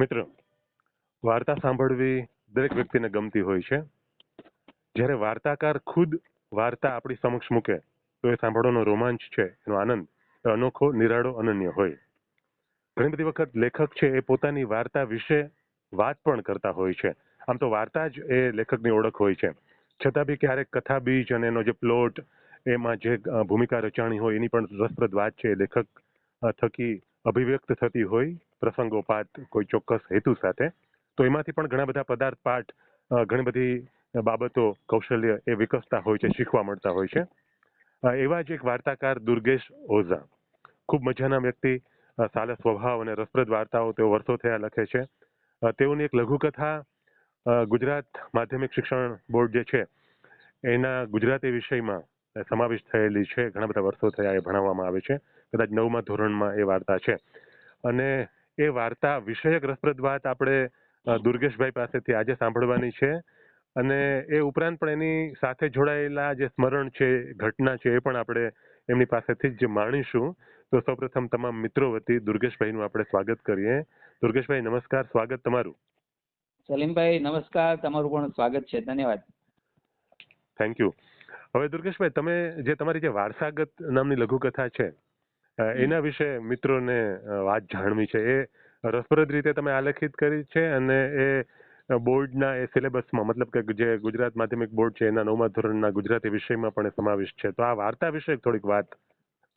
મિત્ર, વાર્તા સાંભળવી દરેક વ્યક્તિને ગમતી હોય છે. જ્યારે વાર્તાકાર ખુદ વાર્તા આપણી સમક્ષ મૂકે, તો એ સાંભળવાનો રોમાંચ છે, એનો આનંદ અનોખો, નિરાળો, અનન્ય હોય. ઘણી બધી વખત લેખક છે એ પોતાની વાર્તા વિશે વાત પણ કરતા હોય છે. આમ તો વાર્તા જ એ લેખકની ઓળખ હોય છે. છતાં બી ક્યારેક કથા બીજ અને એનો જે પ્લોટ એમાં જે ભૂમિકા રચાણી હોય, એની પણ રસપ્રદ વાત છે લેખક થકી અભિવ્યક્ત થતી હોય. પ્રસંગોપાત કોઈ ચોક્કસ હેતુ સાથે, તો એમાંથી પણ ઘણા બધા પદાર્થ, પાઠ ઘણી બધી બાબતો કૌશલ્ય એ વિકસતા હોય છે, શીખવા મળતા હોય છે. એવા જ એક વાર્તાકાર દુર્ગેશ ઓઝા. ખૂબ મજાના વ્યક્તિ સાલસ સ્વભાવ અને રસપ્રદ વાર્તાઓ તેઓ વર્ષો થયા લખે છે. તેઓની એક લઘુકથા ગુજરાત માધ્યમિક શિક્ષણ બોર્ડ જે છે, એના ગુજરાતી વિષયમાં સમાવેશ થયેલી છે, ઘણા બધા વર્ષો થયા એ ભણાવવામાં આવે છે. કદાચ નવમા ધોરણમાં એ વાર્તા છે. અને એ વાર્તા વિષયક રસપ્રદ વાત આપણે દુર્ગેશભાઈ પાસેથી આજે સાંભળવાની છે. અને એ ઉપરાંત પણ એની સાથે જોડાયેલા જે સ્મરણ છે ઘટના છે એ પણ આપણે એમની પાસેથી જ માણીશું. તો સૌપ્રથમ તમામ મિત્રો વતી દુર્ગેશભાઈનું આપણે સ્વાગત કરીએ. દુર્ગેશભાઈ નમસ્કાર. સ્વાગત તમારું. સલીમભાઈ નમસ્કાર. તમારું પણ સ્વાગત છે. ધન્યવાદ. થેન્ક યુ હવે દુર્ગેશભાઈ તમે જે તમારી જે વારસાગત નામની લઘુકથા છે એના વિશે મિત્રોને વાત જાણવી છે. એ રસપ્રદ રીતે તમે આલેખિત કરી છે અને એ બોર્ડના એ સિલેબસમાં મતલબ કે જે ગુજરાત માધ્યમિક બોર્ડ છે એના નવમા ધોરણના ગુજરાતી વિષયમાં પણ સમાવેશ છે. તો આ વાર્તા વિશે થોડીક વાત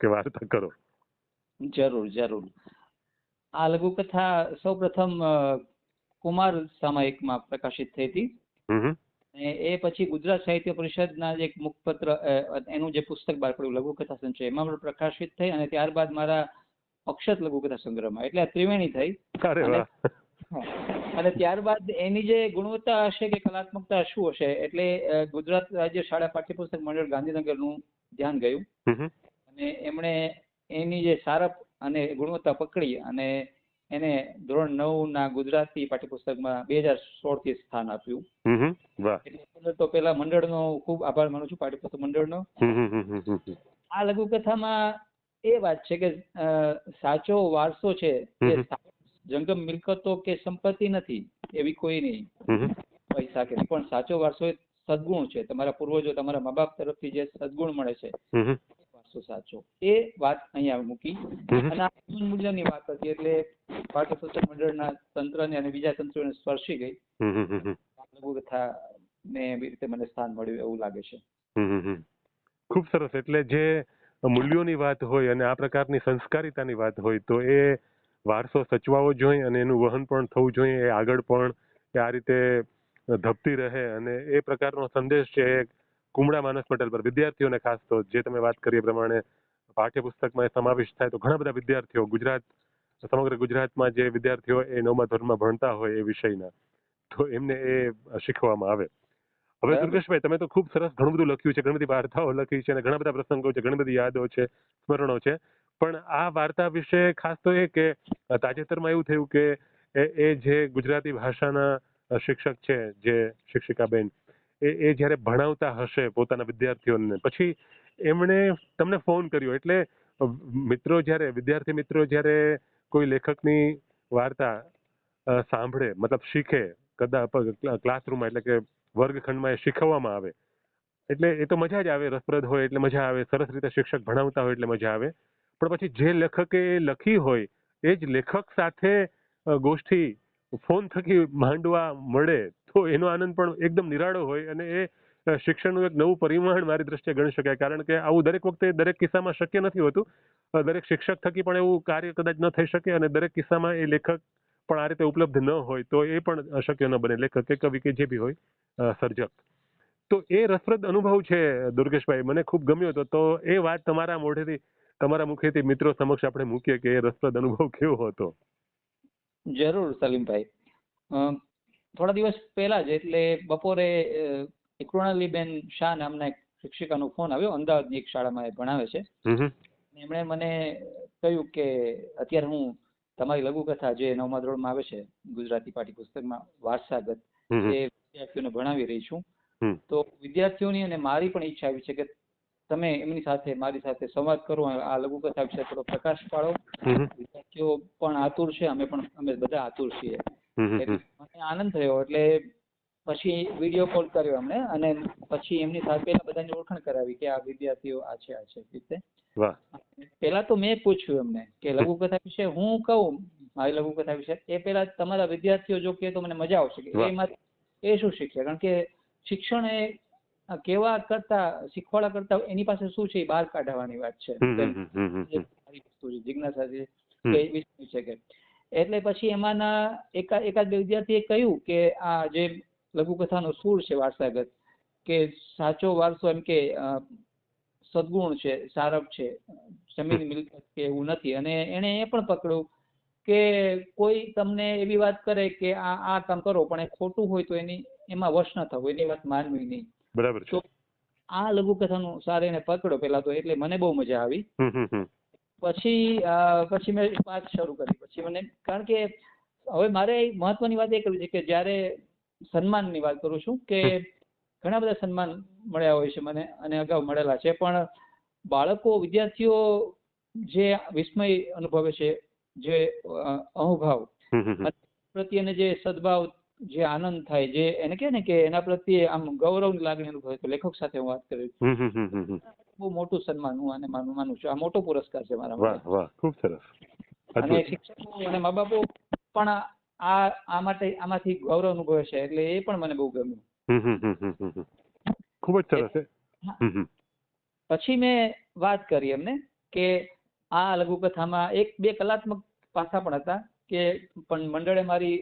કે વાર્તા કરો. જરૂર જરૂર. આ લઘુકથા સૌપ્રથમ કુમાર સામાયિકમાં પ્રકાશિત થઈ હતી. એ પછી ગુજરાત સાહિત્ય પરિષદના જે એક મુખપત્ર એનું જે પુસ્તક બહાર પડ્યું લઘુકથા સંચય એમાં પણ પ્રકાશિત થઈ અને ત્યારબાદ મારા અક્ષત લઘુકથા સંગ્રહમાં એટલે આ ત્રિવેણી થઈ. અને- ત્યારબાદ એની જે ગુણવત્તા હશે કે કલાત્મકતા શું હશે એટલે ગુજરાત રાજ્ય શાળા પાઠ્યપુસ્તક મંડળ ગાંધીનગરનું ધ્યાન ગયું. અને એમણે એની જે સારપ અને ગુણવત્તા પકડી અને એને ધોરણ નવ ના ગુજરાતી પાઠ્યપુસ્તકમાં બે હજાર સોળથી સ્થાન આપ્યું. તો પેલા મંડળનો ખૂબ આભાર માનું છું પાઠ્યપુસ્તક મંડળનો. આ લઘુકથામાં એ વાત છે કે સાચો વારસો છે એ જંગમ મિલકતો કે સંપત્તિ નથી એવી કોઈ નહીં. પૈસા કે પણ સાચો વારસો એ સદગુણ છે. તમારા પૂર્વજો તમારા મા બાપ તરફથી જે સદગુણ મળે છે હમ. સાચો. એ વાત અહીંયા મૂકી. અને આ મૂલ્યની વાત હતી એટલે પાઠ્યપુસ્તક મંડળના તંત્રને અને બીજા તંત્રોને સ્પર્શી ગઈ. લઘુકથા ને એવી રીતે મને સ્થાન મળ્યું એવું લાગે છે. ખૂબ સરસ. એટલે જે મૂલ્યોની વાત હોય અને આ પ્રકારની સંસ્કારિતાની વાત હોય તો એ વારસો સચવાવો જોઈએ અને એનું વહન પણ થવું જોઈએ. એ આગળ પણ આ રીતે ધપતી રહે અને એ પ્રકારનો સંદેશ છે કુમળા માનસ પટેલ પર વિદ્યાર્થીઓને ખાસ તો જે તમે વાત કરી એ પ્રમાણે પાઠ્યપુસ્તકમાં એ સમાવિષ્ટ થાય તો ઘણા બધા વિદ્યાર્થીઓ ગુજરાત સમગ્ર ગુજરાતમાં જે વિદ્યાર્થીઓ એ નવમા ધોરણમાં ભણતા હોય એ વિષયના તો એમને એ શીખવામાં આવે. હવે દુર્ગેશભાઈ તમે તો ખૂબ સરસ ઘણું બધું લખ્યું છે ઘણી બધી વાર્તાઓ લખી છે અને ઘણા બધા પ્રસંગો છે ઘણી બધી યાદો છે સ્મરણો છે. પણ આ વાર્તા વિશે ખાસ તો એ કે તાજેતરમાં એવું થયું કે એ જે ગુજરાતી ભાષાના શિક્ષક છે જે શિક્ષિકાબેન એ એ જ્યારે ભણાવતા હશે પોતાના વિદ્યાર્થીઓને. પછી એમણે તમને ફોન કર્યો. એટલે મિત્રો જ્યારે, વિદ્યાર્થી મિત્રો જ્યારે કોઈ લેખકની વાર્તા સાંભળે, મતલબ શીખે કદાચ ક્લાસરૂમમાં એટલે કે વર્ગખંડમાં એ શીખવવામાં આવે, એટલે એ તો મજા જ આવે, રસપ્રદ હોય એટલે મજા આવે, સરસ રીતે શિક્ષક ભણાવતા હોય એટલે મજા આવે. પણ પછી જે લેખકે લખી હોય, એ જ લેખક સાથે ગોષ્ઠી ફોન થકી માંડવા મળે તો એનો આનંદ પણ એકદમ નિરાળો હોય અને એ શિક્ષણનું એક નવું પરિમાણ મારી દ્રષ્ટિએ ગણી શકાય. કારણ કે આવું દરેક વખતે દરેક કિસ્સામાં શક્ય નથી હોતું. દરેક શિક્ષક થકી પણ એવું કાર્ય કદાચ ન થઈ શકે અને દરેક કિસ્સામાં એ લેખક પણ આ રીતે ઉપલબ્ધ ન હોય તો એ પણ શક્ય ન બને. લેખક કે કવિ કે જે બી હોય સર્જક. તો એ રસપ્રદ અનુભવ છે દુર્ગેશભાઈ. મને ખૂબ ગમ્યો હતો. તો એ વાત તમારા મોઢેથી, તમારા મુખેથી મિત્રો સમક્ષ આપણે મૂકીએ કે એ રસપ્રદ અનુભવ કેવો હતો? જરૂર સલીમભાઈ થોડા દિવસ પહેલા જ એટલે બપોરે કૃણાલીબેન શાહ નામના એક શિક્ષિકાનો ફોન આવ્યો અમદાવાદની એક શાળામાં એ ભણાવે છે. એમણે મને કહ્યું કે અત્યારે હું તમારી લઘુકથા જે નવમા ધોરણમાં આવે છે ગુજરાતી પાઠ્યપુસ્તકમાં વારસાગત. એ વિદ્યાર્થીઓને ભણાવી રહી છું. તો વિદ્યાર્થીઓની અને મારી પણ ઈચ્છા આવી છે કે તમે એમની સાથે મારી સાથે સંવાદ કરો આ લઘુકથા વિશે થોડો પ્રકાશ પાડો. વિદ્યાર્થીઓ પણ આતુર છે અમે પણ અમે બધા આતુર છીએ. મને આનંદ થયો એટલે પછી વીડિયો કોલ કર્યો અમને અને પછી એમની સાથે બધાની ઓળખાણ કરાવી કે આ વિદ્યાર્થીઓ આ છે આ છે રીતે. પેલા તો મેં પૂછ્યું એમને કે લઘુકથા વિશે હું કહું મારી લઘુકથા વિશે એ પેલા તમારા વિદ્યાર્થીઓ જો કે તો મને મજા આવશે કે એમાં એ શું શીખે? કારણ કે શિક્ષણ એ આ કહેવા કરતા શીખવાડા કરતા એની પાસે શું છે એ બહાર કાઢવાની વાત છે. સારી વસ્તુ છે જિજ્ઞાસા છે કે એ વિષય છે કે. એટલે પછી એમાંના એકાદ એકાદ બે વિદ્યાર્થીએ કહ્યું કે આ જે લઘુકથાનો સૂર છે વારસાગત કે સાચો વારસો એમ કે સદગુણ છે સારપ છે જમીન મિલકત કે એવું નથી. અને એણે એ પણ પકડ્યું કે કોઈ તમને એવી વાત કરે કે આ આ કામ કરો પણ એ ખોટું હોય તો એની એમાં વશ ન થવું એની વાત માનવી નહીં. બરાબર છે. આ લઘુકથાનું સાર એને પકડ્યો પેલા તો એટલે મને બહુ મજા આવી. પછી પછી મેં વાત શરૂ કરી. પછી મને કારણ કે હવે મારે મહત્વની વાત એ કરવી છે કે જ્યારે સન્માનની વાત કરું છું કે ઘણા બધા સન્માન મળ્યા હોય છે મને અને અગાઉ મળેલા છે. પણ બાળકો વિદ્યાર્થીઓ જે વિસ્મય અનુભવે છે જે અહોભાવ. પ્રત્યેને જે સદભાવ જે આનંદ થાય જે એને કહે ને કે એના પ્રત્યે આમ ગૌરવની લાગણી અનુભવે તો લેખક સાથે હું વાત કરી. બહુ મોટું સન્માન હું આને માનું માનું છું. આ મોટો પુરસ્કાર છે મારા વાહ વાહ ખૂબ સરસ. અને શિક્ષકો અને મા બાપો પણ આ આ માટે આમાંથી ગૌરવ અનુભવે છે એટલે એ પણ મને બહુ ગમ્યું. ખૂબ જ સરસ પછી મેં વાત કરી એમને કે આ લઘુકથામાં એક બે કલાત્મક પાસા પણ હતા. કે પણ મંડળે મારી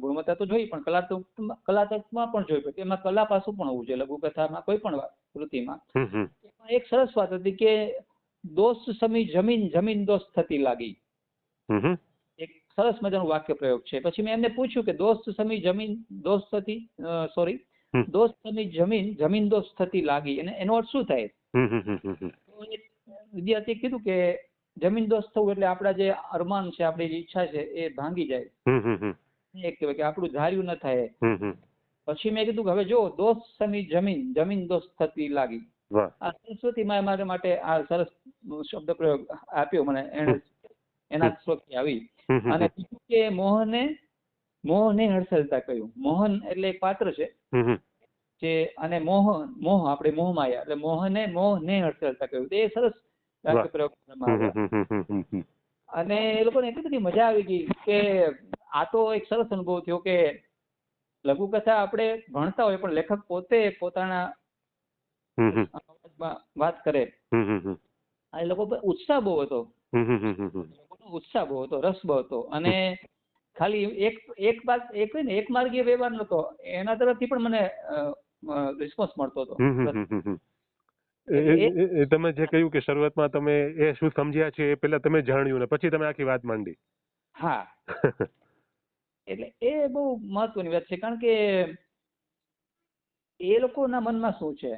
ગુણવત્તા તો જોઈ પણ કલાત્મક કલાત્મકમાં પણ જોઈ પછી એમાં કલા પાસું પણ હોવું જોઈએ. લઘુકથામાં કોઈ પણ કૃતિમાં. એમાં એક સરસ વાત હતી કે દોસ્ત સમી જમીન જમીન દોસ્ત થતી લાગી. એક સરસ મજાનો વાક્ય પ્રયોગ છે. પછી મેં એમને પૂછ્યું કે દોસ્ત સમી જમીન દોસ્ત થતી સોરી દોસ્ત સમી જમીન જમીન દોસ્ત થતી લાગી. અને એનો અર્થ શું થાય? વિદ્યાર્થીએ કીધું કે જમીન દોસ્ત થવું એટલે આપણા જે અરમાન છે આપણી ઈચ્છા છે એ ભાંગી જાય. એક કહેવાય કે આપણું ધાર્યું ન થાય. પછી મેં કીધું કે હવે જો દોસ્ત સમી જમીન જમીન દોસ્ત થતી લાગી. આ સરસ્વતી માં મારા માટે આ સરસ શબ્દ પ્રયોગ આપ્યો મને એને એના સ્વરથી આવી. અને બીજું કે મોહને મોહને હડસલતા કહ્યું. મોહન એટલે એક પાત્ર છે. જે અને મોહ મોહ આપણે મોહ માયા એટલે મોહને મોહને હડસલતા કહ્યું. એ સરસ અને એ લોકોને એટલી બધી મજા આવી ગઈ કે આ તો એક સરસ અનુભવ થયો કે લઘુકથા આપણે ભણતા હોય પણ લેખક પોતે પોતાના વાત કરે એ લોકો પર ઉત્સાહ બહુ હતો ઉત્સાહ બહુ હતો રસ બહુ હતો અને ખાલી એક એક બાદ એક ને એક માર્ગીય વ્યવહાર નતો એના તરફથી પણ મને રિસ્પોન્સ મળતો હતો એ- તમે જે કહ્યું કે શરૂઆતમાં તમે એ શું સમજ્યા છે એ પહેલા તમે જાણ્યું ને પછી તમે આખી વાત માંડી. હા. એટલે એ બહુ મહત્વની વાત છે કારણ કે એ લોકોના મનમાં શું છે?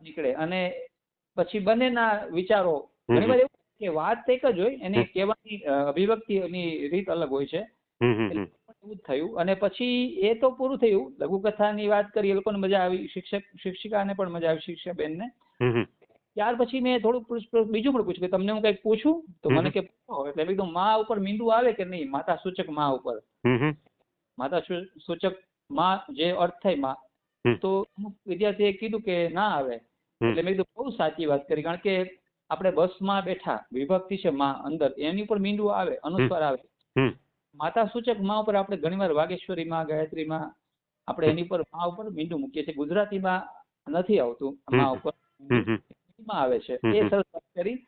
નીકળે અને પછી બંનેના વિચારો ઘણી વાર એવું કે વાત એક જ હોય એની કહેવાની અભિવ્યક્તિ એની રીત અલગ હોય છે. એવું જ થયું અને પછી એ તો પૂરું થયું. લઘુકથાની વાત કરી એ લોકોને મજા આવી શિક્ષક શિક્ષિકાને પણ મજા આવી શિક્ષક બેનને. ત્યાર પછી મેં પૂછ- બીજું પણ પૂછ્યું કે તમને હું કંઈક પૂછું? તો મને કે પૂછો એટલે કીધું માં ઉપર મીંડું આવે કે નહીં? માતા સૂચકમાં ઉપર. માતા સૂચકમાં જે અર્થ થાયમાં તો અમુક વિદ્યાર્થીએ કીધું કે ના આવે. એટલે મેં કીધું બહુ સાચી વાત કરી. કારણ કે આપણે બસમાં બેઠા વિભક્તિ છે માં અંદર એની ઉપર મીંડું આવે અનુસ્વાર આવે. માતા સૂચકમાં ઉપર આપણે ઘણીવાર વાગેશ્વરી માં ગાયત્રી માં આપણે એની ઉપરમાં ઉપર મીંડું મૂકીએ છીએ. ગુજરાતીમાં નથી આવતું માં ઉપર. આવે છે. એ સરસ વાત કરી.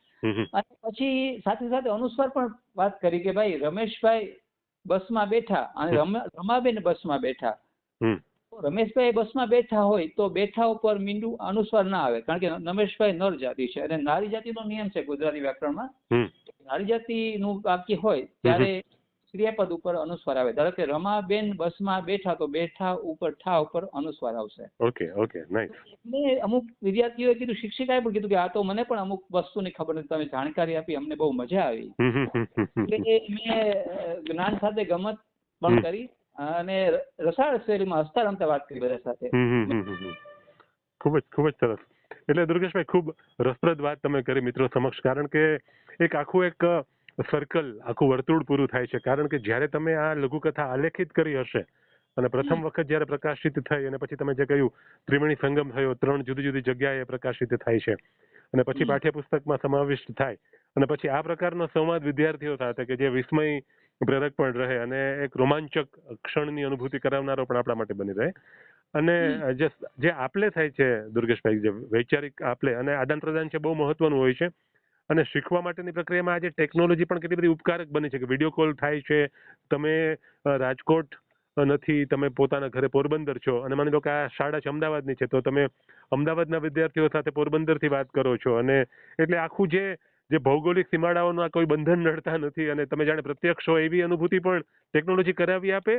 અને પછી સાથે સાથે અનુસ્વાર પણ વાત કરી કે ભાઈ રમેશભાઈ બસમાં બેઠા અને રમાબેન બસમાં બેઠા. તો રમેશભાઈ બસમાં બેઠા હોય તો બેઠા ઉપર મીંડું અનુસ્વાર ના આવે. કારણ કે રમેશભાઈ નર જાતિ છે અને નારી જાતિનો નિયમ છે ગુજરાતી વ્યાકરણમાં. નારી નારી જાતિનું વાક્ય હોય ત્યારે ક્રિયાપદ ઉપર અનુસ્વાર આવે. ધારો કે રમાબેન બસમાં બેઠા તો બેઠા ઉપર ઠા ઉપર અનુસ્વાર આવશે. ઓકે ઓકે નાઇસ અમુક વિદ્યાર્થીઓએ કીધું શિક્ષિકાએ પણ કીધું કે આ તો મને પણ અમુક વસ્તુની ખબર નથી તમે જાણકારી આપી અમને બહુ મજા આવી. મેં જ્ઞાન સાથે ગમત પણ કરી અને રસાળ શૈલીમાં હસતા રમતા વાત કરી બધા સાથે. ખૂબ જ ખૂબ જ સરસ. એટલે દુર્ગેશભાઈ ખૂબ રસપ્રદ વાત તમે કરી મિત્રો સમક્ષ કારણ કે એક આખું એક સર્કલ આખું વર્તુળ પૂરું થાય છે. કારણ કે જ્યારે તમે આ લઘુકથા આલેખિત કરી હશે અને પ્રથમ વખત જ્યારે પ્રકાશિત થઈ અને પછી તમે જે કહ્યું ત્રિવેણી સંગમ થયો ત્રણ જુદી જુદી જગ્યાએ પ્રકાશિત થાય છે. અને પછી પાઠ્યપુસ્તકમાં સમાવિષ્ટ થાય. અને પછી આ પ્રકારનો સંવાદ વિદ્યાર્થીઓ સાથે કે જે વિસ્મય પ્રેરક પણ રહે અને એક રોમાંચક ક્ષણની અનુભૂતિ કરાવનારો પણ આપણા માટે બની રહે. અને જે આપલે થાય છે દુર્ગેશભાઈ જે વૈચારિક આપલે અને આદાન પ્રદાન છે બહુ મહત્વનું હોય છે. અને શીખવા માટેની પ્રક્રિયામાં આજે ટેકનોલોજી પણ કેટલી બધી ઉપકારક બની છે કે વીડિયો કોલ થાય છે, તમે રાજકોટ નથી, તમે પોતાના ઘરે પોરબંદર છો અને માની લો કે આ શાળા છે અમદાવાદની છે, તો તમે અમદાવાદના વિદ્યાર્થીઓ સાથે પોરબંદરથી વાત કરો છો અને એટલે આખું જે જે ભૌગોલિક સીમાડાઓનું કોઈ બંધન નડતા નથી અને તમે જાણે પ્રત્યક્ષ હોય એવી અનુભૂતિ પણ ટેકનોલોજી કરાવી આપે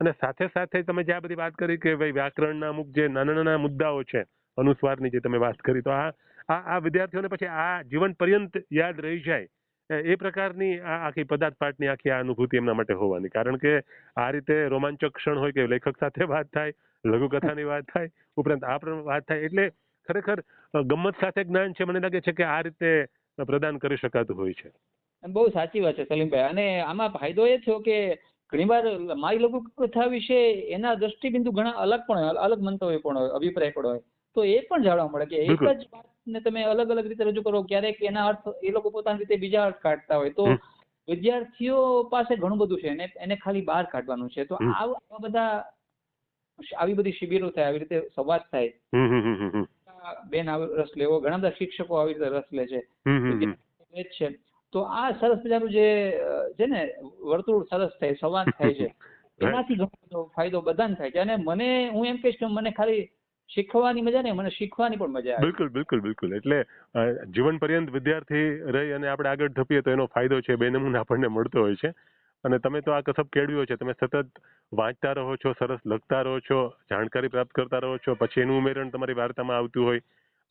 અને સાથે સાથે તમે જે આ બધી વાત કરી કે ભાઈ વ્યાકરણના અમુક જે નાના નાના મુદ્દાઓ છે, અનુસ્વારની જે તમે વાત કરી, તો આ આ આ વિદ્યાર્થીઓને પછી આ જીવન પર્યંત યાદ રહી જાય. એ- પ્રકારની આ આખી પદાર્થ પાઠની આખી આ અનુભૂતિ એમના માટે હોવાની. કારણ કે આ રીતે રોમાંચક ક્ષણ હોય કે લેખક સાથે વાત થાય લઘુકથાની વાત થાય ઉપરાંત આ પણ વાત થાય એટલે ખરેખર ગમત સાથે જ્ઞાન છે મને લાગે છે કે આ રીતે પ્રદાન કરી શકાતું હોય છે. બહુ સાચી વાત છે સલીમભાઈ. અને આમાં ફાયદો એ થયો કે ઘણીવાર મારી લઘુકથા વિશે એના દ્રષ્ટિબિંદુ ઘણા અલગ પણ હોય અલગ મંતવ્ય પણ હોય અભિપ્રાય પણ હોય. તો એ પણ જાણવા મળે કે એક જ જ વાતને તમે અલગ અલગ રીતે રજૂ કરો ક્યારેક એના અર્થ એ લોકો પોતાની રીતે બીજા અર્થ કાઢતા હોય. તો વિદ્યાર્થીઓ પાસે ઘણું બધું છે એને એને ખાલી બહાર કાઢવાનું છે. તો આવા બધા આવી બધી શિબિરો થાય આવી રીતે સંવાદ થાય. બેન રસ લેવો. ઘણા બધા શિક્ષકો આવી રીતે રસ લે છે. છે. તો આ સરસ મજાનું જે છે ને વર્તુળ સરસ થાય સંવાદ થાય છે. એનાથી ઘણો બધો ફાયદો બધાને થાય છે. અને મને હું એમ કહીશ કે મને ખાલી શીખવાની મજા નહીં મને શીખવાની પણ મજા આવે. બિલકુલ બિલકુલ બિલકુલ. એટલે જીવન પર્યંત વિદ્યાર્થી રહી અને આપણે આગળ ધપીએ તો એનો ફાયદો છે બે નમૂના આપણને મળતો હોય છે. અને તમે તો આ કસબ કેળવ્યો છે તમે સતત વાંચતા રહો છો સરસ લખતા રહો છો જાણકારી પ્રાપ્ત કરતા રહો છો પછી એનું ઉમેરણ તમારી વાર્તામાં આવતું હોય.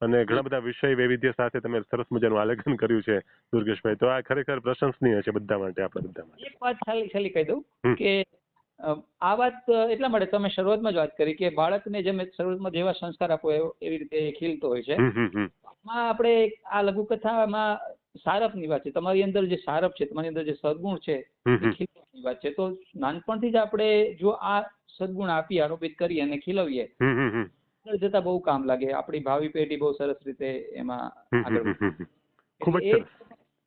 અને ઘણા બધા વિષય વૈવિધ્ય સાથે તમે સરસ મજાનું આલેખન કર્યું છે દુર્ગેશભાઈ. તો આ ખરેખર પ્રશંસનીય છે બધા માટે આપણા બધા માટે. એક વાત ખાલી ખાલી કહી દઉં કે આ વાત એટલા માટે તમે શરૂઆતમાં જ વાત કરી કે બાળકને જેમ શરૂઆતમાં જેવા સંસ્કાર આપો એવી રીતે એ ખીલતો હોય છે. આમાં આપણે આ લઘુકથામાં સારપની વાત છે. તમારી અંદર જે સારપ છે તમારી અંદર જે સદગુણ છે એ. ખીલવાની વાત છે. તો નાનપણથી જ આપણે જો આ સદગુણ આપી આરોપિત કરીએ અને ખીલવીએ. આગળ જતા બહુ કામ લાગે. આપણી ભાવિ પેઢી બહુ સરસ રીતે એમાં આગળ. ખૂબ જ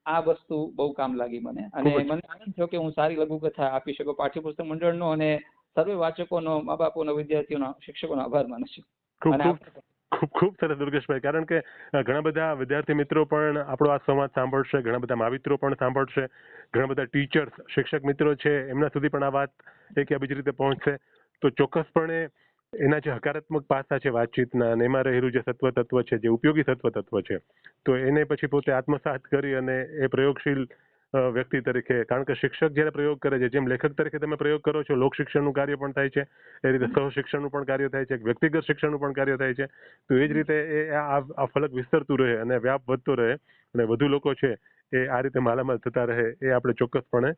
આ વસ્તુ બહુ કામ લાગી મને. અને મને આનંદ થયો કે હું સારી લઘુકથા આપી શકું પાઠ્યપુસ્તક મંડળનો અને સર્વે વાચકોનો મા બાપોનો વિદ્યાર્થીઓનો શિક્ષકોનો આભાર માનું છું. ખૂબ ખૂબ સરસ દુર્ગેશભાઈ. કારણ કે ઘણા બધા વિદ્યાર્થી મિત્રો પણ આપણો આ સંવાદ સાંભળશે ઘણા બધા માવિત્રો પણ સાંભળશે ઘણા બધા ટીચર્સ શિક્ષક મિત્રો છે એમના સુધી પણ આ વાત એક બીજી રીતે પહોંચશે. તો ચોક્કસપણે એના જે હકારાત્મક પાસા છે વાતચીતના અને એમાં રહેલું જે સત્વ તત્વ છે, જે ઉપયોગી સત્વ તત્વ છે, તો એને પછી પોતે આત્મસાત કરી અને એ પ્રયોગશીલ વ્યક્તિ તરીકે, કારણ કે શિક્ષક જ્યારે પ્રયોગ કરે છે, જેમ લેખક તરીકે તમે પ્રયોગ કરો છો, લોક શિક્ષણનું કાર્ય પણ થાય છે, એ રીતે સહ શિક્ષણનું પણ કાર્ય થાય છે, વ્યક્તિગત શિક્ષણનું પણ કાર્ય થાય છે, તો એ જ રીતે એ આ ફલક વિસ્તરતું રહે અને વ્યાપ વધતો રહે અને વધુ લોકો છે એ આ રીતે માલામાલ થતા રહે એ આપણે ચોક્કસપણે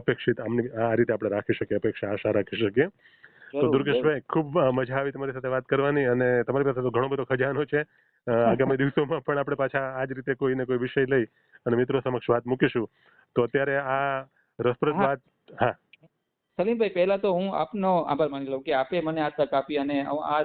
અપેક્ષિત આમની આ રીતે આપણે રાખી શકીએ, અપેક્ષા, આશા રાખી શકીએ. તો દુર્ગેશભાઈ ખૂબ મજા આવી તમારી સાથે વાત કરવાની અને તમારી પાસે તો ઘણો બધો ખજાનો છે. આગામી દિવસોમાં પણ આપણે પાછા આ જ રીતે કોઈ ને કોઈ વિષય લઈ અને મિત્રો સમક્ષ વાત મૂકીશું. તો અત્યારે આ રસપ્રદ વાત હા. સલીમભાઈ પહેલા તો હું આપનો આભાર માની લઉં કે આપે મને આ તક આપી અને આ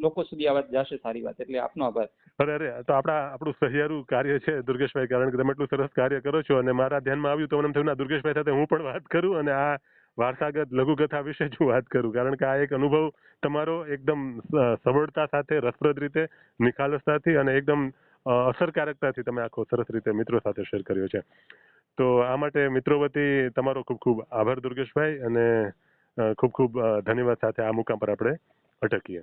લોકો સુધી આ વાત જશે સારી વાત એટલે આપનો આભાર. અરે અરે તો આપણા આપણું સહિયારું કાર્ય છે દુર્ગેશભાઈ કારણ કે તમે એટલું સરસ કાર્ય કરો છો અને મારા ધ્યાનમાં આવ્યું તો મને થયું ના દુર્ગેશભાઈ સાથે હું પણ વાત કરું અને આ વારસાગત લઘુકથા વિશે જ હું વાત કરું, કારણ કે આ એક અનુભવ તમારો એકદમ સબળતા સાથે, રસપ્રદ રીતે, નિખાલસતાથી અને એકદમ અસરકારકતાથી તમે આખો સરસ રીતે મિત્રો સાથે શેર કર્યો છે. તો આ માટે મિત્રો વતી તમારો ખૂબ ખૂબ આભાર દુર્ગેશભાઈ અને ખૂબ ખૂબ ધન્યવાદ સાથે આ મુકામ પર આપણે અટકીએ.